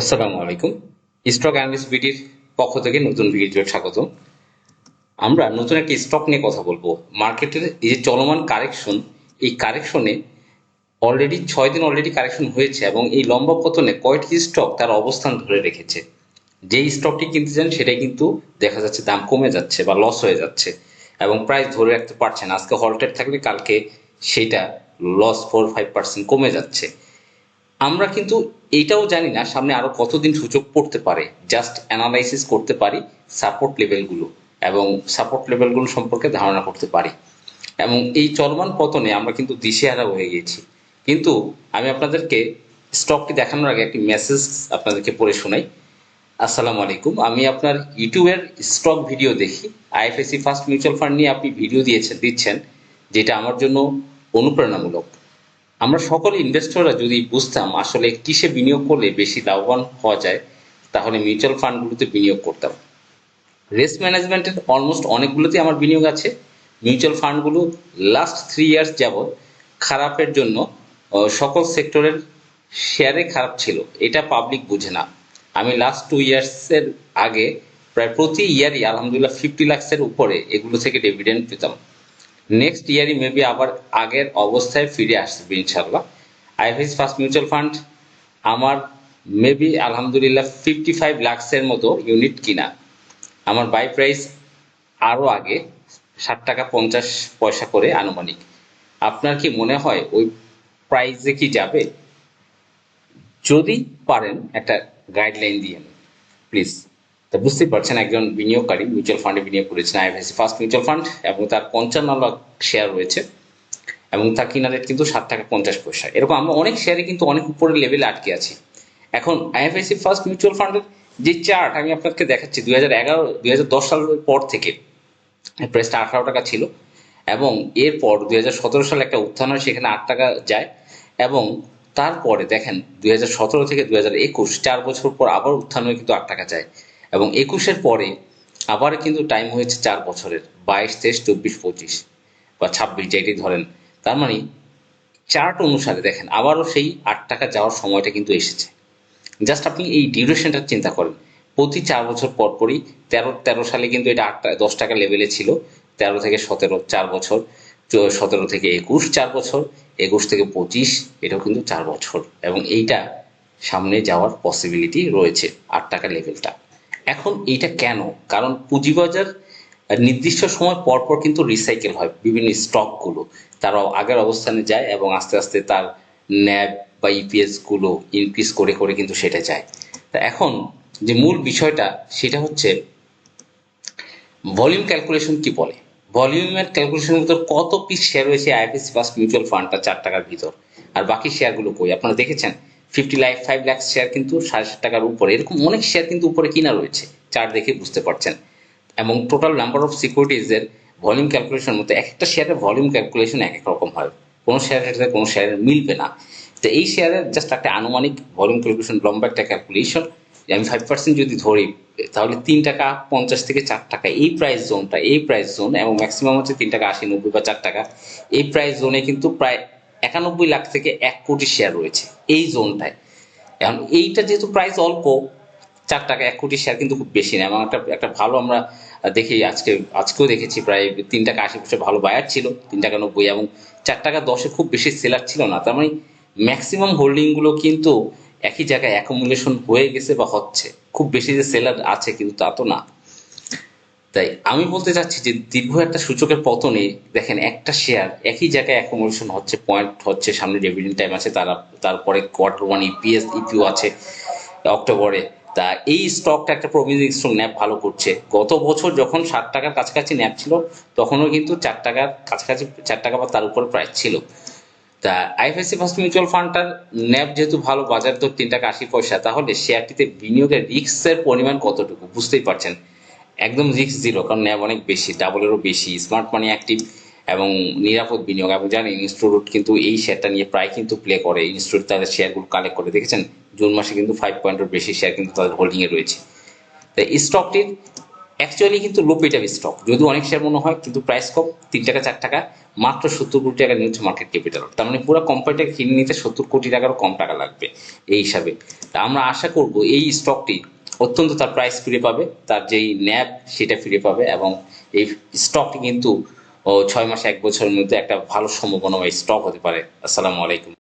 আসসালামু আলাইকুম। Stock analyst বিডির পক্ষ থেকে নতুন ভিডিও স্বাগত। আমরা নতুন একটি স্টক নিয়ে কথা বলব। মার্কেটের এই যে চলমান কারেকশন, এই কারেকশনে অলরেডি ছয় দিন অলরেডি কারেকশন হয়েছে এবং এই লম্বা পতনে কয়টি স্টক তার অবস্থান ধরে রেখেছে। যেই স্টকটি কিনতে চান, সেটাই কিন্তু দেখা যাচ্ছে দাম কমে যাচ্ছে বা লস হয়ে যাচ্ছে এবং প্রাইস ধরে রাখতে পারছেন আজকে হল্টেড থাকলে কালকে সেইটা লস ফোর ফাইভ পার্সেন্ট কমে যাচ্ছে। আমরা কিন্তু এইটাও জানি না সামনে আরও কতদিন সুযোগ পড়তে পারে। জাস্ট অ্যানালাইসিস করতে পারি সাপোর্ট লেভেলগুলো এবং সাপোর্ট লেভেলগুলো সম্পর্কে ধারণা করতে পারি। এবং এই চলমান পতনে আমরা কিন্তু দিশেহারা হয়ে গিয়েছি কিন্তু আমি আপনাদেরকে স্টকটি দেখানোর আগে একটি মেসেজ আপনাদেরকে পড়ে শোনাই। আসসালামু আলাইকুম, আমি আপনার ইউটিউবের স্টক ভিডিও দেখি। আইএফএসসি ফার্স্ট মিউচুয়াল ফান্ড নিয়ে আপনি ভিডিও দিয়েছেন, দিচ্ছেন, যেটা আমার জন্য অনুপ্রেরণামূলক। আমরা সকল ইনভেস্টররা যদি বুঝতাম আসলে কিসে বিনিয়োগ করলে বেশি লাভবান হওয়া যায়, তাহলে মিউচুয়াল ফান্ডগুলোতে বিনিয়োগ করতাম। রিস্ক ম্যানেজমেন্টের অলমোস্ট অনেকগুলোতেই আমার বিনিয়োগ আছে। মিউচুয়াল ফান্ডগুলো লাস্ট থ্রি ইয়ার্স যাবৎ খারাপের জন্য সকল সেক্টরের শেয়ারে খারাপ ছিল। এটা পাবলিক বুঝে না। আমি লাস্ট টু ইয়ার্সের আগে প্রায় প্রতি ইয়ারই আলহামদুলিল্লাহ ফিফটি লাক্সের উপরে এগুলো থেকে ডিভিডেন্ড পেতাম। নেক্সট ইয়ারই মেবি আবার আগের অবস্থায় ফিরে আসবে ইনশাল্লাহ আইএফএস ফার্স্ট মিউচুয়াল ফান্ড আমার মেবি আলহামদুলিল্লাহ ফিফটি ফাইভ লাক্সের মতো ইউনিট কিনা। আমার বাই প্রাইস আরও আগে ষাট টাকা পঞ্চাশ পয়সা করে আনুমানিক। আপনার কি মনে হয় ওই প্রাইসে কি যাবে? যদি পারেন একটা গাইডলাইন দিয়ে প্লিজ তা বুঝতেই পারছেন, একজন বিনিয়োগকারী মিউচুয়াল ফান্ডে বিনিয়োগ করেছেন আইএফএসি ফার্স্ট মিউচুয়াল ফান্ড এবং তার পঞ্চান্ন লাখ শেয়ার রয়েছে, এবং তার কিনা রেট কিন্তু ষাট টাকা পঞ্চাশ পয়সা। এরকম আমরা অনেক শেয়ারে কিন্তু অনেক উপরের লেভেলে আটকে আছি। এখন আইএফআইসি ফার্স্ট মিউচুয়াল ফান্ডের যে চার্ট আমি আপনাকে দেখাচ্ছি, দুই হাজার এগারো, দুই হাজার দশ সালের পর থেকে প্রাইসটা আঠারো টাকা ছিল, এবং এরপর দুই হাজার সতেরো সালে একটা উত্থান হয়, সেখানে আট টাকা যায়, এবং তারপরে দেখেন, দুই হাজার সতেরো থেকে দুই হাজার একুশ, চার বছর পর আবার উত্থান হয়ে কিন্তু আট টাকা যায়। এবং একুশের পরে আবার কিন্তু টাইম হয়েছে চার বছরের, বাইশ, তেইশ, চব্বিশ, পঁচিশ বা ছাব্বিশ যেটি ধরেন। তার মানে চার্ট অনুসারে দেখেন, আবারও সেই আট টাকা যাওয়ার সময়টা কিন্তু এসেছে। জাস্ট আপনি এই ডিউরেশনটা চিন্তা করেন, প্রতি চার বছর পর পরই তেরো তেরো সালে কিন্তু এটা আট দশ টাকা লেভেলে ছিল, তেরো থেকে সতেরো, চার বছর সতেরো থেকে একুশ, চার বছর, একুশ থেকে পঁচিশ, এটাও কিন্তু চার বছর। এবং এইটা সামনে যাওয়ার পসিবিলিটি রয়েছে, আট টাকা লেভেলটা এখন এইটা কেন? কারণ পুঁজিবাজার নির্দিষ্ট সময় পর পর কিন্তু রিসাইকেল হয় বিভিন্ন স্টকগুলো তারা আগের অবস্থানে যায় এবং আস্তে আস্তে তার ন্যাব বা ইপিএসগুলো ইনক্রিজ করে করে কিন্তু সেটা যায়। তা এখন যে মূল বিষয়টা, সেটা হচ্ছে ভলিউম ক্যালকুলেশন কি বলে? ভলিউমের ক্যালকুলেশনের ভিতর কত পিস শেয়ার রয়েছে আইএফএসি ফার্স্ট মিউচুয়াল ফান্ডটা চার টাকার ভিতর? আর বাকি শেয়ারগুলো কই? আপনারা দেখেছেন? Fifty life five lakh share কিন্তু সাড়ে সাত টাকার উপরে। এরকম অনেক শেয়ার কিন্তু উপরে কিনা রয়েছে। চার দেখে বুঝতে পারছেন। এবং টোটাল নাম্বার অফ সিকিউরিটিজের ভলিউম ক্যালকুলেশন মতো এক একটা শেয়ারের ভলিউম ক্যালকুলেশন এক এক রকম হয়। কোনো শেয়ারের সাথে কোনো শেয়ারের মিলবে না। তো এই শেয়ারের জাস্ট একটা আনুমানিক ভলিউম ক্যালকুলেশন লম্বা একটা ক্যালকুলেশন আমি ফাইভ পার্সেন্ট যদি ধরি, তাহলে তিন টাকা পঞ্চাশ থেকে চার টাকা এই প্রাইস জোনটা এই প্রাইস জোন এবং ম্যাক্সিমাম হচ্ছে তিন টাকা আশি, নব্বই বা চার টাকা। এই প্রাইস জোনে কিন্তু প্রায় একানব্বই লাখ থেকে এক কোটি শেয়ার রয়েছে এই জোনটায়। এখন এইটা যেহেতু প্রাইস অল্প, চার টাকা, এক কোটি শেয়ার কিন্তু খুব বেশি না। এবং একটা একটা ভালো আমরা দেখি, আজকে, আজকেও দেখেছি প্রায় তিন টাকা আশি পয়সা ভালো বায়ার ছিল, তিন টাকা নব্বই এবং চার টাকা দশে খুব বেশি সেলার ছিল না। তার মানে ম্যাক্সিমাম হোল্ডিংগুলো কিন্তু একই জায়গায় অ্যাকোমুলেশন হয়ে গেছে বা হচ্ছে। খুব বেশি যে সেলার আছে কিন্তু তা তো না। তাই আমি বলতে চাচ্ছি যে দীর্ঘ একটা সূচকের পতনে দেখেন একটা শেয়ার একই জায়গায় অ্যাকোমোডেশন হচ্ছে পয়েন্ট হচ্ছে, সামনে ডিভিডেন্ড টাইম আছে, তারা, তারপরে কোয়ার্টার ওয়ান ইপিএস ইপিও আছে অক্টোবরে। তা এই স্টকটা একটা প্রভিজিং স্টক ন্যাপ ভালো করছে। গত বছর যখন ষাট টাকার কাছাকাছি ন্যাপ ছিল, তখনও কিন্তু চার টাকার কাছাকাছি, চার টাকা বা তার উপরে প্রাইস ছিল। তা আইএফএসসি ফার্স্ট মিউচুয়াল ফান্ডটার ন্যাপ যেহেতু ভালো, বাজার দর তিন টাকা আশি পয়সা, তাহলে শেয়ারটিতে বিনিয়োগের রিস্কের পরিমাণ কতটুকু? বুঝতেই পারছেন। একদম রিস্ক জিরো কারণ ন্যাব অনেক বেশি ডাবলেরও বেশি স্মার্ট মানি অ্যাক্টিভ এবং নিরাপদ বিনিয়োগ। এবং জানেন ইনস্টিটিউট কিন্তু এই শেয়ারটা নিয়ে প্রায় কিন্তু প্লে করে। ইনস্টিটিউট তাদের শেয়ারগুলো কালেক্ট করে। দেখেছেন? জুন মাসে কিন্তু ফাইভ পয়েন্টের বেশি শেয়ার কিন্তু তাদের হোল্ডিংয়ে রয়েছে। তাই স্টকটির অ্যাকচুয়ালি কিন্তু লো পেটার স্টক যদিও অনেক শেয়ার মনে হয়, কিন্তু প্রাইস কম, তিন টাকা, চার টাকা, মাত্র সত্তর কোটি টাকা নিচ্ছে মার্কেট ক্যাপিটাল তার মানে পুরো কোম্পানিটা কিনে নিতে সত্তর কোটি টাকারও কম টাকা লাগবে, এই হিসাবে। তা আমরা আশা করব এই স্টকটি অত্যন্ত তার প্রাইস ফিরে পাবে, তার যেই ন্যাপ সেটা ফিরে পাবে এবং এই স্টকটি কিন্তু ছয় মাস এক বছরের মধ্যে একটা ভালো সম্ভাবনা স্টক হতে পারে। আসসালামু আলাইকুম।